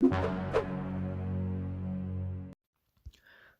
you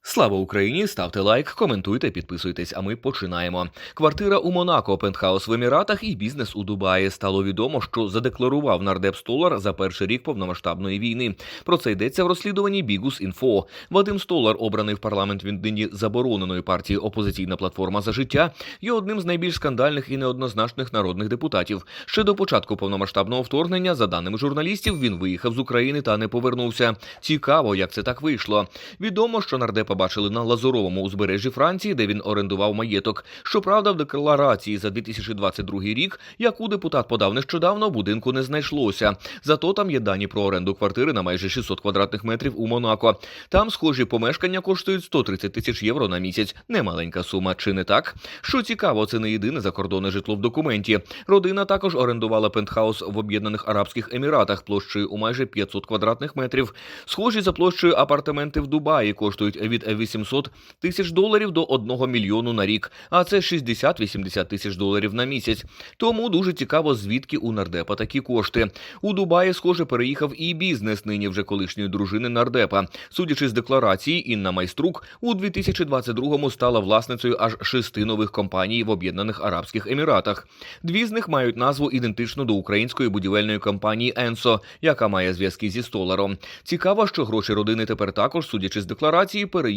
Слава Україні! Ставте лайк, коментуйте, підписуйтесь. А ми починаємо. Квартира у Монако, пентхаус в Еміратах і бізнес у Дубаї. Стало відомо, що задекларував нардеп Столар за перший рік повномасштабної війни. Про це йдеться в розслідуванні Бігус Інфо. Вадим Столар, обраний в парламент від нині забороненої партії Опозиційна платформа за життя, є одним з найбільш скандальних і неоднозначних народних депутатів. Ще до початку повномасштабного вторгнення, за даними журналістів, він виїхав з України та не повернувся. Цікаво, як це так вийшло. Відомо, що нардепа бачили на Лазуровому узбережжі Франції, де він орендував маєток. Щоправда, в декларації за 2022 рік, яку депутат подав нещодавно, будинку не знайшлося. Зато там є дані про оренду квартири на майже 600 квадратних метрів у Монако. Там схожі помешкання коштують 130 тисяч євро на місяць. Немаленька сума, чи не так? Що цікаво, це не єдине закордонне житло в документі. Родина також орендувала пентхаус в Об'єднаних Арабських Еміратах площею у майже 500 квадратних метрів. Схожі за площею апартаменти в Дубаї коштують від 800 тисяч доларів до 1 мільйону на рік, а це 60-80 тисяч доларів на місяць. Тому дуже цікаво, звідки у нардепа такі кошти. У Дубаї, схоже, переїхав і бізнес нині вже колишньої дружини нардепа. Судячи з декларації, Інна Майструк у 2022-му стала власницею аж шести нових компаній в Об'єднаних Арабських Еміратах. Дві з них мають назву ідентичну до української будівельної компанії Енсо, яка має зв'язки зі столаром. Цікаво, що гроші родини тепер також, судячи з декларації, переїхали.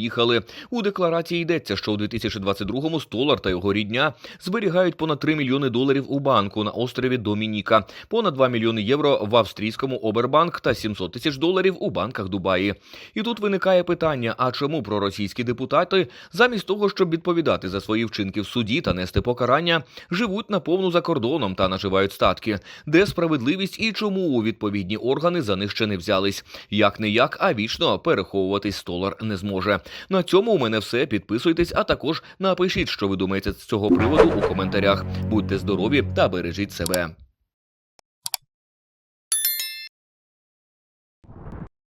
У декларації йдеться, що у 2022-му столар та його рідня зберігають понад 3 мільйони доларів у банку на острові Домініка, понад 2 мільйони євро в австрійському Обербанк та 700 тисяч доларів у банках Дубаї. І тут виникає питання: а чому проросійські депутати, замість того, щоб відповідати за свої вчинки в суді та нести покарання, живуть наповну за кордоном та наживають статки? Де справедливість і чому у відповідні органи за них ще не взялись? Як не як, а вічно переховуватись столар не зможе. На цьому у мене все. Підписуйтесь, а також напишіть, що ви думаєте з цього приводу у коментарях. Будьте здорові та бережіть себе.